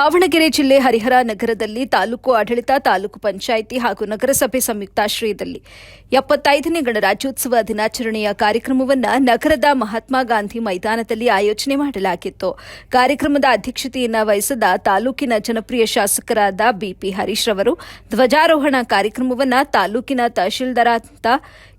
ದಾವಣಗೆರೆ ಜಿಲ್ಲೆ ಹರಿಹರ ನಗರದಲ್ಲಿ ತಾಲೂಕು ಆಡಳಿತ, ತಾಲೂಕು ಪಂಚಾಯಿತಿ ಹಾಗೂ ನಗರಸಭೆ ಸಂಯುಕ್ತಾಶ್ರಯದಲ್ಲಿ ಎಪ್ಪತ್ತೈದನೇ ಗಣರಾಜ್ಯೋತ್ಸವ ದಿನಾಚರಣೆಯ ಕಾರ್ಯಕ್ರಮವನ್ನು ನಗರದ ಮಹಾತ್ಮ ಗಾಂಧಿ ಮೈದಾನದಲ್ಲಿ ಆಯೋಜನೆ ಮಾಡಲಾಗಿತ್ತು. ಕಾರ್ಯಕ್ರಮದ ಅಧ್ಯಕ್ಷತೆಯನ್ನು ವಹಿಸಿದ ತಾಲೂಕಿನ ಜನಪ್ರಿಯ ಶಾಸಕರಾದ ಬಿಪಿ ಹರೀಶ್ ರವರು ಧ್ವಜಾರೋಹಣ ಕಾರ್ಯಕ್ರಮವನ್ನು ತಾಲೂಕಿನ ತಹಶೀಲ್ದಾರಾದ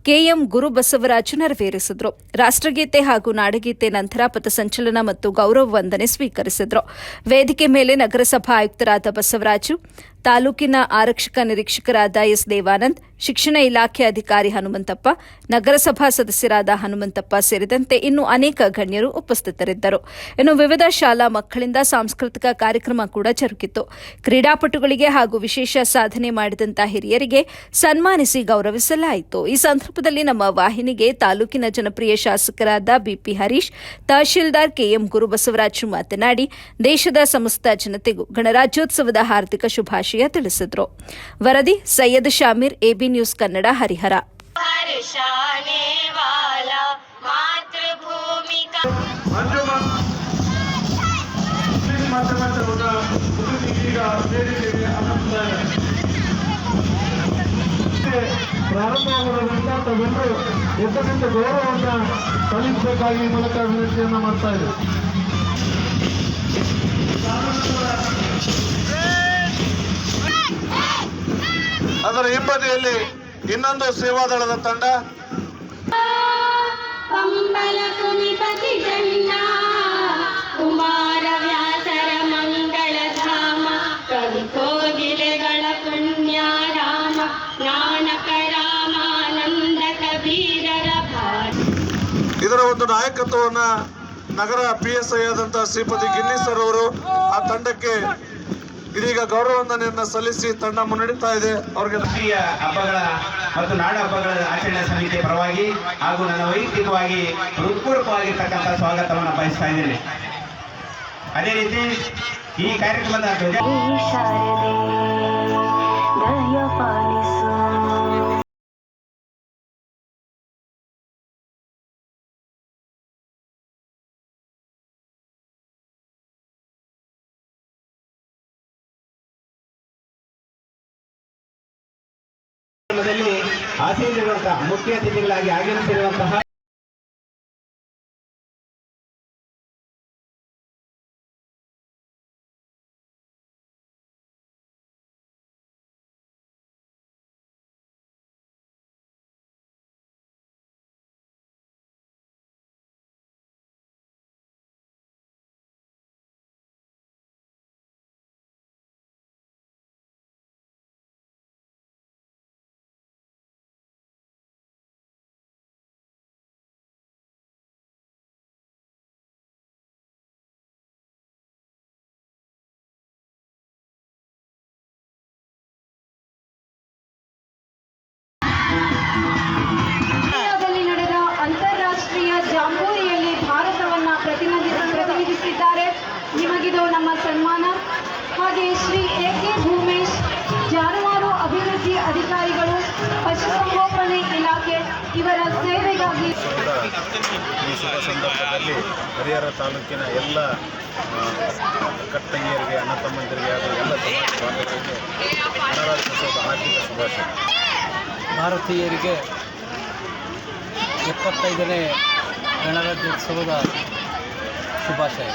ಕೆಎಂ ಗುರುಬಸವರಾಜು ನೆರವೇರಿಸಿದ್ರು. ರಾಷ್ಟ್ರಗೀತೆ ಹಾಗೂ ನಾಡಗೀತೆ ನಂತರ ಪಥಸಂಚಲನ ಮತ್ತು ಗೌರವ ವಂದನೆ ಸ್ವೀಕರಿಸಿದ್ರು. ವೇದಿಕೆ ಮೇಲೆ ನಗರಸಭಾ ಆಯುಕ್ತರಾದ ಬಸವರಾಜು ತಾಲೂಕಿನ ಆರಕ್ಷಕ ನಿರೀಕ್ಷಕರಾದ ಎಸ್ ದೇವಾನಂದ್, ಶಿಕ್ಷಣ ಇಲಾಖೆ ಅಧಿಕಾರಿ ಹನುಮಂತಪ್ಪ, ನಗರಸಭಾ ಸದಸ್ಯರಾದ ಹನುಮಂತಪ್ಪ ಸೇರಿದಂತೆ ಇನ್ನು ಅನೇಕ ಗಣ್ಯರು ಉಪಸ್ಥಿತರಿದ್ದರು. ಇನ್ನು ವಿವಿಧ ಶಾಲಾ ಮಕ್ಕಳಿಂದ ಸಾಂಸ್ಕೃತಿಕ ಕಾರ್ಯಕ್ರಮ ಕೂಡ ಜರುಗಿತು. ಕ್ರೀಡಾಪಟುಗಳಿಗೆ ಹಾಗೂ ವಿಶೇಷ ಸಾಧನೆ ಮಾಡಿದಂತಹ ಹಿರಿಯರಿಗೆ ಸನ್ಮಾನಿಸಿ ಗೌರವಿಸಲಾಯಿತು. ಈ ಸಂದರ್ಭದಲ್ಲಿ ನಮ್ಮ ವಾಹಿನಿಗೆ ತಾಲೂಕಿನ ಜನಪ್ರಿಯ ಶಾಸಕರಾದ ಬಿಪಿ ಹರೀಶ್, ತಹಶೀಲ್ದಾರ್ ಕೆಎಂ ಗುರುಬಸವರಾಜ್ ಮಾತನಾಡಿ, ದೇಶದ ಸಮಸ್ತ ಜನತೆಗೂ ಗಣರಾಜ್ಯೋತ್ಸವದ ಹಾರ್ದಿಕ ಶುಭಾಶಯ. ವಿಷಯ ತಿಳಿಸಿದ್ರು. ವರದಿ ಸೈಯದ್ ಶಾಮೀರ್ ಎಬಿ ನ್ಯೂಸ್ ಕನ್ನಡ ಹರಿಹರ. ಪ್ರಾರಂಭವಾಗುವ ವಿದ್ಯಾರ್ಥಿಗಳು ಗೌರವವನ್ನು ಸಲ್ಲಿಸಬೇಕಾಗಿ ಮೂಲಕ ವಿನಂತಿಯನ್ನು ಮಾಡ್ತಾ ಇದೆ ಹಿಂಬದಿಯಲ್ಲಿ ಇನ್ನೊಂದು ಸೇವಾದಳದ ತಂಡ. ಇದರ ಒಂದು ನಾಯಕತ್ವವನ್ನ ನಗರ ಪಿ ಎಸ್ ಐ ಆದಂತಹ ಶ್ರೀಪತಿ ಗಿನ್ನಿಸರ್ ಅವರು ಆ ತಂಡಕ್ಕೆ ಇದೀಗ ಗೌರವ ವಂದನೆಯನ್ನ ಸಲ್ಲಿಸಿ ತಂಡ ಮುನ್ನಡೀತಾ ಇದೆ. ಅವರಿಗೆ ರಾಷ್ಟ್ರೀಯ ಹಬ್ಬಗಳ ಮತ್ತು ನಾಡ ಹಬ್ಬಗಳ ಆಚರಣೆ ಸಮಿತಿಯ ಪರವಾಗಿ ಹಾಗೂ ನನ್ನ ವೈಯಕ್ತಿಕವಾಗಿ ಹೃತ್ಪೂರ್ವಕವಾಗಿರ್ತಕ್ಕಂಥ ಸ್ವಾಗತವನ್ನು ಬಯಸ್ತಾ ಇದ್ದೇನೆ. ಅದೇ ರೀತಿ ಈ ಕಾರ್ಯಕ್ರಮದ ಧ್ವಜ ಆಸೀನರುವಂತಹ ಮುಖ್ಯ ಅತಿಥಿಗಳಾಗಿ ಆಗಮಿಸಿರುವಂತಹ ನಿಮಗಿದು ನಮ್ಮ ಸನ್ಮಾನ. ಹಾಗೆ ಶ್ರೀ ಎ ಕೆ ಭೂಮೇಶ್ ಜಾನುವಾರು ಅಭಿವೃದ್ಧಿ ಅಧಿಕಾರಿಗಳು ಪಶುಸಂಗೋಪನೆ ಇಲಾಖೆ ಇವರ ಸೇವೆಗಾಗಿ ಈ ಶುಭ ಸಂದರ್ಭದಲ್ಲಿ ಹರಿಹರ ತಾಲೂಕಿನ ಎಲ್ಲ ಕಟ್ಟಂಗಿಯರಿಗೆ ಅಣ್ಣ ತಮ್ಮಂದಿರಿಗೆ ಹಾಗೂ ಎಲ್ಲ ಸಮಾಜ ಬಾಂಧವರಿಗೆ ಗಣರಾಜ್ಯೋತ್ಸವದ ಹಾರ್ದಿಕ ಶುಭಾಶಯ. ಭಾರತೀಯರಿಗೆ ಎಪ್ಪತ್ತೈದನೇ ಗಣರಾಜ್ಯೋತ್ಸವದ ಶುಭಾಶಯ.